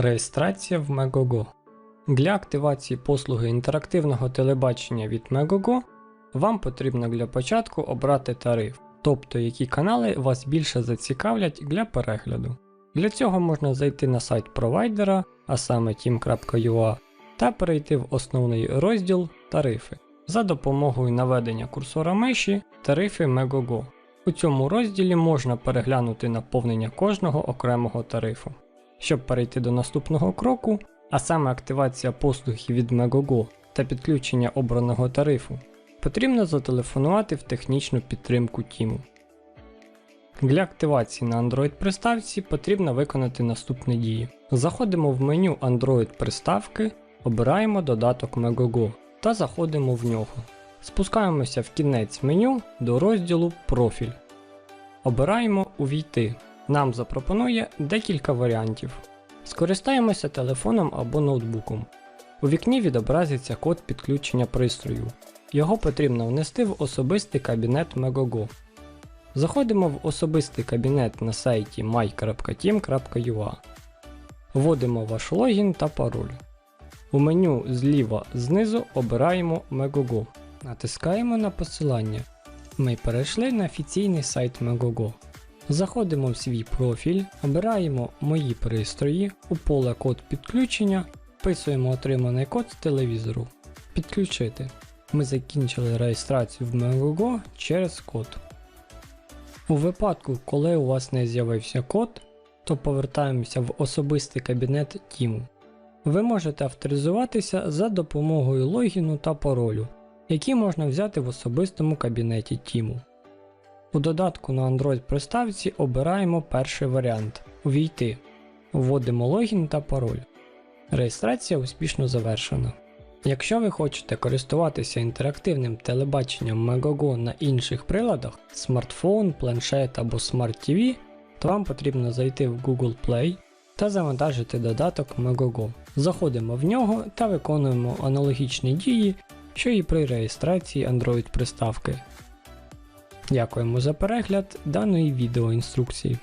Реєстрація в Megogo. Для активації послуги інтерактивного телебачення від Megogo вам потрібно для початку обрати тариф, тобто які канали вас більше зацікавлять для перегляду. Для цього можна зайти на сайт провайдера, а саме team.ua, та перейти в основний розділ Тарифи за допомогою наведення курсора миші Тарифи Megogo. У цьому розділі можна переглянути наповнення кожного окремого тарифу. Щоб перейти до наступного кроку, а саме активація послуги від Megogo та підключення обраного тарифу, потрібно зателефонувати в технічну підтримку Тіму. Для активації на Android приставці потрібно виконати наступні дії. Заходимо в меню Android приставки, обираємо додаток Megogo та заходимо в нього. Спускаємося в кінець меню до розділу Профіль. Обираємо Увійти. Нам запропонує декілька варіантів. Скористаємося телефоном або ноутбуком. У вікні відобразиться код підключення пристрою. Його потрібно внести в особистий кабінет Megogo. Заходимо в особистий кабінет на сайті my.team.ua. Вводимо ваш логін та пароль. У меню зліва знизу обираємо Megogo. Натискаємо на посилання. Ми перейшли на офіційний сайт Megogo. Заходимо в свій профіль, обираємо Мої пристрої, у поле код підключення, вписуємо отриманий код з телевізору. Підключити. Ми закінчили реєстрацію в Megogo через код. У випадку, коли у вас не з'явився код, то повертаємося в особистий кабінет Тіму. Ви можете авторизуватися за допомогою логіну та паролю, які можна взяти в особистому кабінеті Тіму. У додатку на Android приставці обираємо перший варіант Увійти. Вводимо логін та пароль. Реєстрація успішно завершена. Якщо ви хочете користуватися інтерактивним телебаченням Megogo на інших приладах, смартфон, планшет або Smart TV, то вам потрібно зайти в Google Play та завантажити додаток Megogo. Заходимо в нього та виконуємо аналогічні дії, що і при реєстрації Android приставки. Дякуємо за перегляд даної відеоінструкції.